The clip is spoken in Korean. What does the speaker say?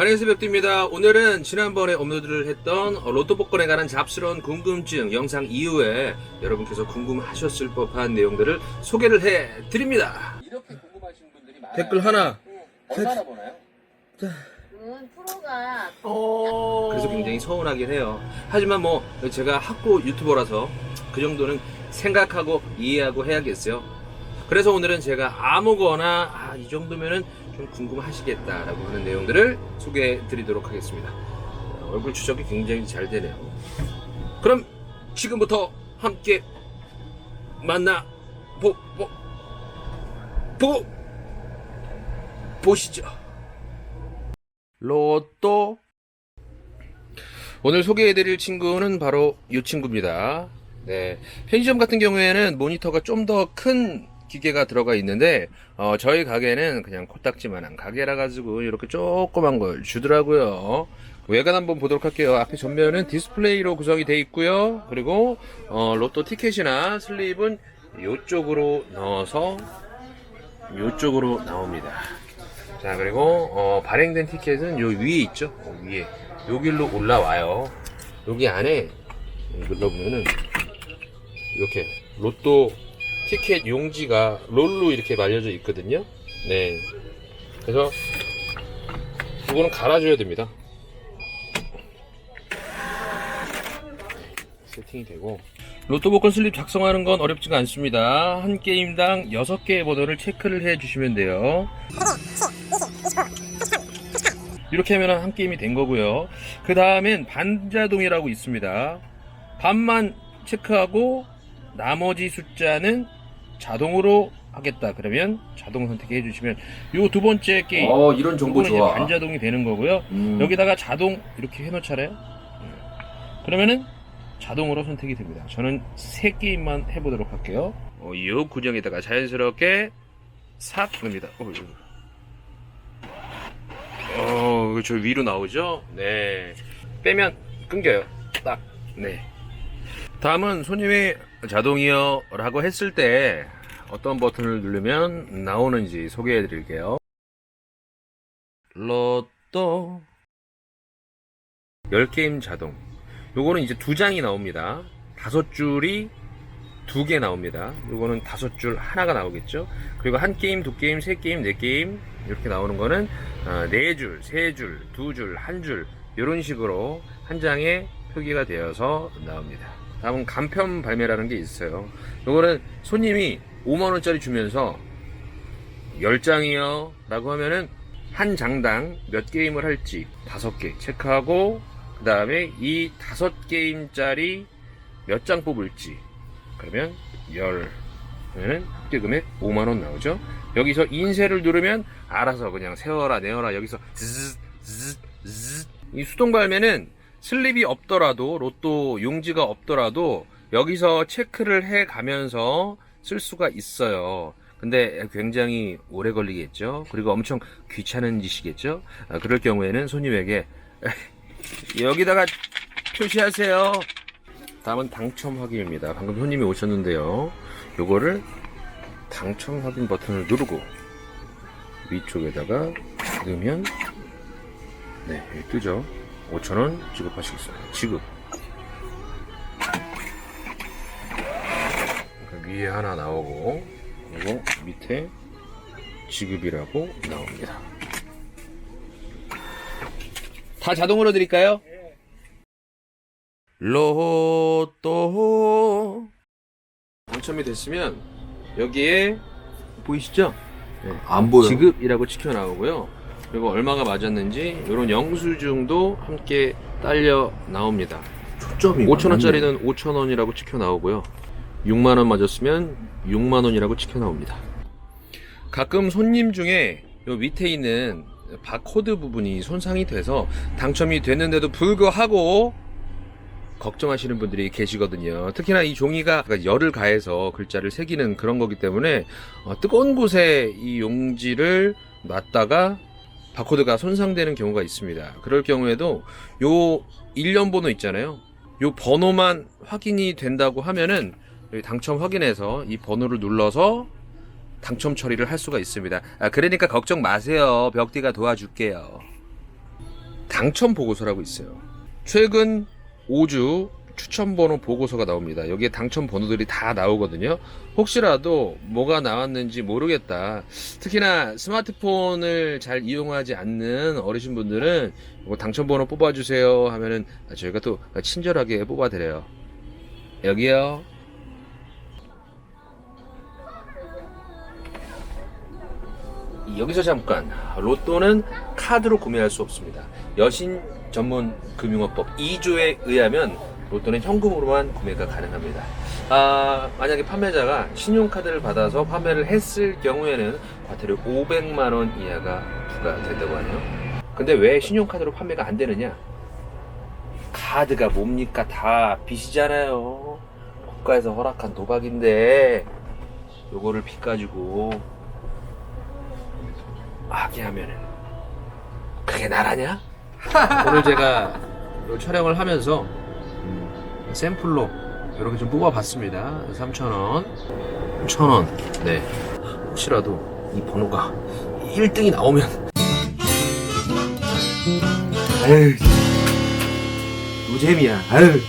안녕하세요 벽두입니다. 오늘은 지난번에 업로드를 했던 로또 복권에 관한 잡스러운 궁금증 영상 이후에 여러분께서 궁금하셨을 법한 내용들을 소개를 해드립니다. 이렇게 궁금하신 분들이 많아요. 댓글 하나. 얼마나 보나요? 음, 프로가 그래서 굉장히 서운하긴 해요. 하지만 뭐 제가 학고 유튜버라서 그 정도는 생각하고 이해하고 해야겠어요. 그래서 오늘은 제가 아무거나 아, 이 정도면은 좀 궁금하시겠다라고 하는 내용들을 소개해 드리도록 하겠습니다. 어, 얼굴 추적이 굉장히 잘 되네요. 그럼 지금부터 함께 만나 보, 보, 보, 보시죠. 로또 오늘 소개해드릴 친구는 바로 이 친구입니다. 네, 편의점 같은 경우에는 모니터가 좀 더 큰 기계가 들어가 있는데 어, 저희 가게는 그냥 코딱지만한 가게라 가지고 이렇게 조그만 걸 주더라고요. 외관 한번 보도록 할게요. 앞에 전면은 디스플레이로 구성이 되어 있고요. 그리고 어, 로또 티켓이나 슬립은 이쪽으로 넣어서 이쪽으로 나옵니다. 자 그리고 어, 발행된 티켓은 요 위에 있죠 어, 위에 요 길로 올라와요 여기 안에 눌러보면은 이렇게 로또 티켓 용지가 롤로 이렇게 말려져 있거든요. 네. 그래서 이거는 갈아줘야 됩니다. 세팅이 되고. 로또 복권 슬립 작성하는 건 어렵지가 않습니다. 한 게임당 6개의 번호를 체크를 해 주시면 돼요. 이렇게 하면 한 게임이 된 거고요. 그 다음엔 반자동이라고 있습니다. 반만 체크하고 나머지 숫자는 자동으로 하겠다. 그러면 자동 선택해 주시면 요 두 번째 게임 어, 이런 정보 좋아. 반자동이 되는 거고요. 음. 여기다가 자동 이렇게 해놓잖아요. 음. 그러면은 자동으로 선택이 됩니다. 저는 세 게임만 해보도록 할게요. 어, 이 구정에다가 자연스럽게 싹 넣습니다. 어. 어, 저 위로 나오죠? 네. 빼면 끊겨요. 딱. 네. 다음은 손님이 자동이요 라고 했을 때 어떤 버튼을 누르면 나오는지 소개해 드릴게요. 로또 10게임 자동. 요거는 이제 두 장이 나옵니다. 다섯 줄이 두 개 나옵니다. 요거는 다섯 줄 하나가 나오겠죠. 그리고 한 게임, 두 게임, 세 게임, 네 게임 이렇게 나오는 거는 아, 네 줄, 세 줄, 두 줄, 한 줄 이런 식으로 한 장에 표기가 되어서 나옵니다. 다음은 간편 발매라는 게 있어요. 요거는 손님이 5만 원짜리 주면서 10장이요 라고 하면은 한 장당 몇 게임을 할지 다섯 개 체크하고 그 다음에 이 다섯 게임짜리 몇 장 뽑을지 그러면 열 그러면은 합계 금액 5만 원 나오죠. 여기서 인쇄를 누르면 알아서 그냥 세워라 내어라 여기서 이 수동 발매는 슬립이 없더라도 로또 용지가 없더라도 여기서 체크를 해 가면서 쓸 수가 있어요. 근데 굉장히 오래 걸리겠죠. 그리고 엄청 귀찮은 짓이겠죠. 아, 그럴 경우에는 손님에게 여기다가 표시하세요. 다음은 당첨 확인입니다. 방금 손님이 오셨는데요. 요거를 당첨 확인 버튼을 누르고 위쪽에다가 넣으면 네, 뜨죠. 5,000원 지급하시겠습니다. 지급. 그 위에 하나 나오고 그리고 밑에 지급이라고 나옵니다. 다 자동으로 드릴까요? 로또 당첨이 됐으면 여기에 보이시죠? 네. 안 보여. 지급이라고 찍혀 나오고요. 그리고 얼마가 맞았는지 이런 영수증도 함께 딸려 나옵니다. 초점이 5천 원짜리는 5천 원이라고 찍혀 나오고요. 6만 원 맞았으면 6만 원이라고 찍혀 나옵니다. 가끔 손님 중에 요 밑에 있는 바코드 부분이 손상이 돼서 당첨이 됐는데도 불구하고 걱정하시는 분들이 계시거든요. 특히나 이 종이가 열을 가해서 글자를 새기는 그런 거기 때문에 어, 뜨거운 곳에 이 용지를 놨다가 바코드가 손상되는 경우가 있습니다. 그럴 경우에도 요 일련 번호 있잖아요. 요 번호만 확인이 된다고 하면은 당첨 확인해서 이 번호를 눌러서 당첨 처리를 할 수가 있습니다. 아, 그러니까 걱정 마세요. 벽디가 도와줄게요. 당첨 보고서라고 있어요. 최근 5주 추천 번호 보고서가 나옵니다. 여기에 당첨 번호들이 다 나오거든요. 혹시라도 뭐가 나왔는지 모르겠다. 특히나 스마트폰을 잘 이용하지 않는 어르신분들은 이거 당첨 번호 뽑아주세요 하면은 저희가 또 친절하게 뽑아드려요. 여기요. 여기서 잠깐 로또는 카드로 구매할 수 없습니다. 여신 전문 금융업법 2조에 의하면 로또는 현금으로만 구매가 가능합니다. 아, 만약에 판매자가 신용카드를 받아서 판매를 했을 경우에는 과태료 500만 원 이하가 부과된다고 하네요. 근데 왜 신용카드로 판매가 안 되느냐? 카드가 뭡니까? 다 빚이잖아요. 국가에서 허락한 도박인데 요거를 빚 가지고 하게 하면은 그게 나라냐? 오늘 제가 요 촬영을 하면서 음, 샘플로 이렇게 좀 뽑아봤습니다. 3,000원, 1,000원. 네. 혹시라도 이 번호가 1등이 나오면 에휴 노잼이야. 아유.